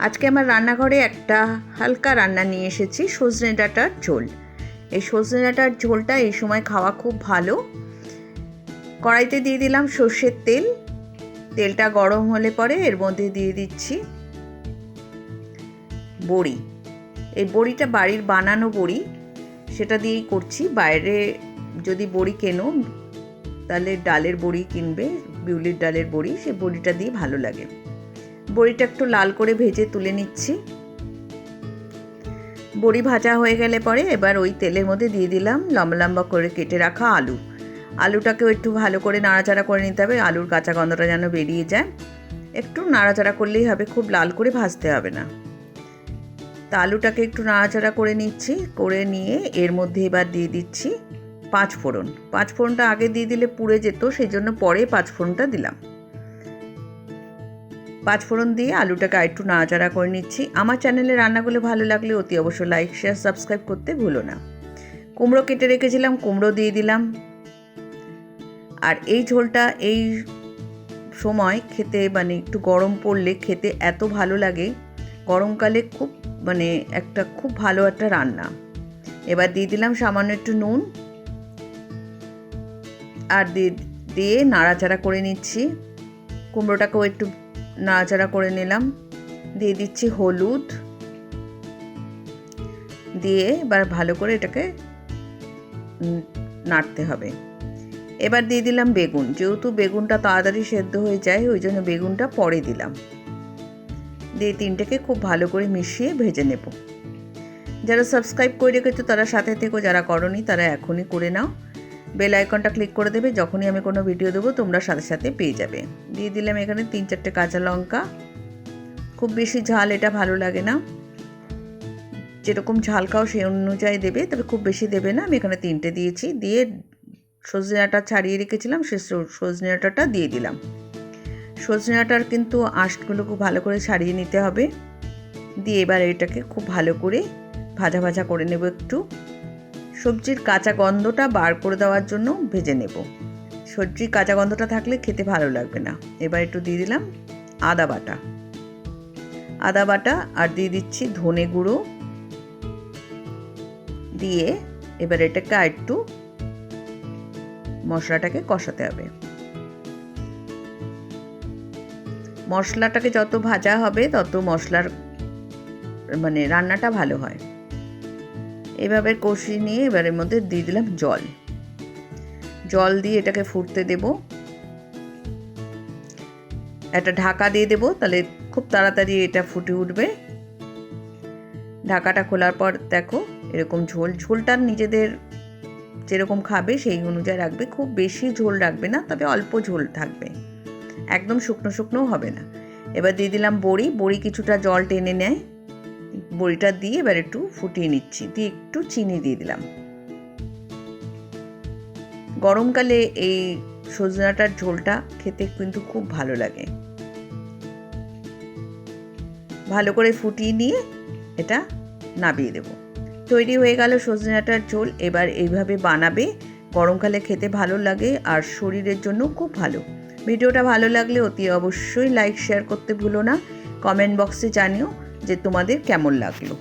আজকে আমার রান্নাঘরে একটা হালকা রান্না নিয়ে এসেছি, সজনে ডাঁটার ঝোল। এই সজনে ডাঁটার ঝোলটা এই সময় খাওয়া খুব ভালো। কড়াইতে দিয়ে দিলাম সর্ষের তেল। তেলটা গরম হলে পরে এর মধ্যে দিয়ে দিচ্ছি বড়ি। এই বড়িটা বাড়ির বানানো বড়ি, সেটা দিয়েই করছি। বাইরে যদি বড়ি কেনো, তাহলে ডালের বড়ি কিনবে, বিউলির ডালের বড়ি, সে বড়িটা দিয়ে ভালো লাগে। বড়িটা একটু লাল করে ভেজে তুলে নিচ্ছি। বড়ি ভাজা হয়ে গেলে পরে এবার ওই তেলের মধ্যে দিয়ে দিলাম লম্বা লম্বা করে কেটে রাখা আলু। আলুটাকেও একটু ভালো করে নাড়াচাড়া করে নিতে হবে, আলুর কাঁচা গন্ধটা যেন বেরিয়ে যায়। একটু নাড়াচাড়া করলেই হবে, খুব লাল করে ভাজতে হবে না। তা আলুটাকে একটু নাড়াচাড়া করে নিচ্ছি, করে নিয়ে এর মধ্যে এবার দিয়ে দিচ্ছি পাঁচ ফোড়ন পাঁচ ফোড়নটা আগে দিয়ে দিলে পুড়ে যেত, সেই জন্য পরে পাঁচ ফোড়নটা দিলাম। পাঁচ ফোড়ন দিয়ে আলুটাকে একটু নাড়াচাড়া করে নিচ্ছি। আমার চ্যানেলে রান্নাগুলো ভালো লাগলে অতি অবশ্যই লাইক শেয়ার সাবস্ক্রাইব করতে ভুলো না। কুমড়ো কেটে রেখেছিলাম, কুমড়ো দিয়ে দিলাম। আর এই ঝোলটা এই সময় খেতে মানে একটু গরম পড়লে খেতে এত ভালো লাগে। গরমকালে খুব মানে একটা খুব ভালো একটা রান্না। এবার দিয়ে দিলাম সামান্য একটু নুন। আর দিয়ে দিয়ে নাড়াচাড়া করে নিচ্ছি। কুমড়োটাকেও একটু নাড়াচাড়া করে নিলাম। দিয়ে দিচ্ছি হলুদ। দিয়ে এবার ভালো করে এটাকে নাড়তে হবে। এবার দিয়ে দিলাম বেগুন। যেহেতু বেগুনটা তাড়াতাড়ি সেদ্ধ হয়ে যায়, ওই জন্য বেগুনটা পরে দিলাম। দিয়ে তিনটেকে খুব ভালো করে মিশিয়ে ভেজে নেব। যারা সাবস্ক্রাইব করে রেখেছো তারা সাথে থেকো, যারা করনি তারা এখনই করে নাও। বেল আইকনটা ক্লিক করে দেবে, যখনই আমি কোনো ভিডিও দেবো, তোমরা সাথে সাথে পেয়ে যাবে। দিয়ে দিলাম এখানে তিন চারটে কাঁচা লঙ্কা। খুব বেশি ঝাল এটা ভালো লাগে না। যেরকম ঝাল খাও সেই অনুযায়ী দেবে, তবে খুব বেশি দেবে না। আমি এখানে তিনটে দিয়েছি। দিয়ে সজনে আটা ছাড়িয়ে রেখেছিলাম, সে সজনে আটাটা দিয়ে দিলাম। সজনে আটার কিন্তু আঁশগুলো খুব ভালো করে ছাড়িয়ে নিতে হবে। দিয়ে এবার এটাকে খুব ভালো করে ভাজা ভাজা করে নেব একটু। সবজির কাঁচা গন্ধটা বার করে দেওয়ার জন্য ভেজে নেব। সবজির কাঁচা গন্ধটা থাকলে খেতে ভালো লাগবে না। এবার একটু দিয়ে দিলাম আদা বাটা। আদা বাটা আর দিয়ে দিচ্ছি ধনে গুঁড়ো। দিয়ে এবার এটাকে আর একটু মশলাটাকে কষাতে হবে। মশলাটাকে যত ভাজা হবে তত মশলার মানে রান্নাটা ভালো হয়। এভাবে কষিয়ে নিয়ে এবারের মধ্যে দিয়ে দিলাম জল। জল দিয়ে এটাকে ফুটতে দেব। একটা ঢাকা দিয়ে দেব, তাহলে খুব তাড়াতাড়ি এটা ফুটে উঠবে। ঢাকাটা খোলার পর দেখো, এরকম ঝোল, ঝোলটা নিজেদের যেরকম খাবে সেই অনুযায়ী রাখবে। খুব বেশি ঝোল রাখবে না, তবে অল্প ঝোল থাকবে। একদম শুকনো শুকনোও হবে না। এবার দিয়ে দিলাম বড়ি। বড়ি কিছুটা জল টেনে নেয়। বড়িটা দিয়ে এবার একটু ফুটিয়ে নিচ্ছি। দিয়ে একটু চিনি দিয়ে দিলাম। গরমকালে এই সজনাটার ঝোলটা খেতে কিন্তু খুব ভালো লাগে। ভালো করে ফুটিয়ে নিয়ে এটা নাবিয়ে দেব। তৈরি হয়ে গেল সজনাটার ঝোল। এবার এইভাবে বানাবে। গরমকালে খেতে ভালো লাগে আর শরীরের জন্য খুব ভালো। ভিডিওটা ভালো লাগলে অতি অবশ্যই লাইক, শেয়ার করতে ভুলো না। কমেন্ট বক্সে জানিও। যে তোমাদের কেমন লাগল।